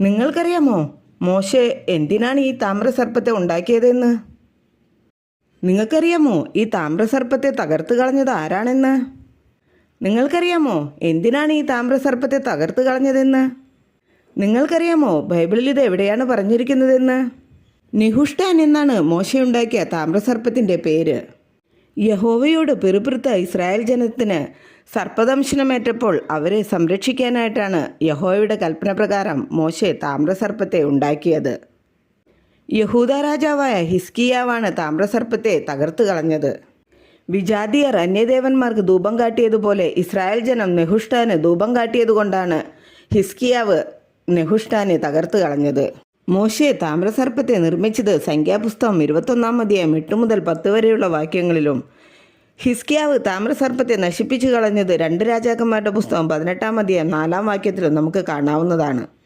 നിങ്ങൾക്കറിയാമോ? മോശെ എന്തിനാണ് ഈ താമ്രസർപ്പത്തെ ഉണ്ടാക്കിയതെന്ന്? നിങ്ങൾക്കറിയാമോ ഈ താമ്രസർപ്പത്തെ തകർത്ത് കളഞ്ഞത് ആരാണെന്ന്? നിങ്ങൾക്കറിയാമോ എന്തിനാണ് ഈ താമ്രസർപ്പത്തെ തകർത്ത് കളഞ്ഞതെന്ന്? നിങ്ങൾക്കറിയാമോ ബൈബിളിൽ ഇത് എവിടെയാണ് പറഞ്ഞിരിക്കുന്നതെന്ന്? നിഹുഷ്ടാൻ എന്നാണ് മോശയുണ്ടാക്കിയ താമ്രസർപ്പത്തിന്റെ പേര്. യഹോവയോട് പിറുപിറുത്ത ഇസ്രായേൽ ജനത്തിന് സർപ്പദംശനമേറ്റപ്പോൾ അവരെ സംരക്ഷിക്കാനായിട്ടാണ് യഹോവയുടെ കൽപ്പന പ്രകാരം മോശെ താമ്രസർപ്പത്തെ ഉണ്ടാക്കിയത്. യഹൂദ രാജാവായ ഹിസ്കിയാവാണ് താമ്രസർപ്പത്തെ തകർത്ത് കളഞ്ഞത്. വിജാതിയർ അന്യദേവന്മാർക്ക് ധൂപം കാട്ടിയതുപോലെ ഇസ്രായേൽ ജനം നെഹുഷ്ടാന് ധൂപം കാട്ടിയതുകൊണ്ടാണ് ഹിസ്കിയാവ് നെഹുഷ്ടാനെ തകർത്ത് കളഞ്ഞത്. മോശെ താമ്രസർപ്പത്തെ നിർമ്മിച്ചത് സംഖ്യാപുസ്തകം ഇരുപത്തൊന്നാം അധ്യായം എട്ട് മുതൽ പത്ത് വരെയുള്ള വാക്യങ്ങളിലും. ഹിസ്കിയാവ് താമ്രസർപ്പത്തെ നശിപ്പിച്ചു കളഞ്ഞത് രണ്ട് രാജാക്കന്മാരുടെ പുസ്തകം പതിനെട്ടാം അധ്യായം നാലാം വാക്യത്തിലും നമുക്ക് കാണാവുന്നതാണ്.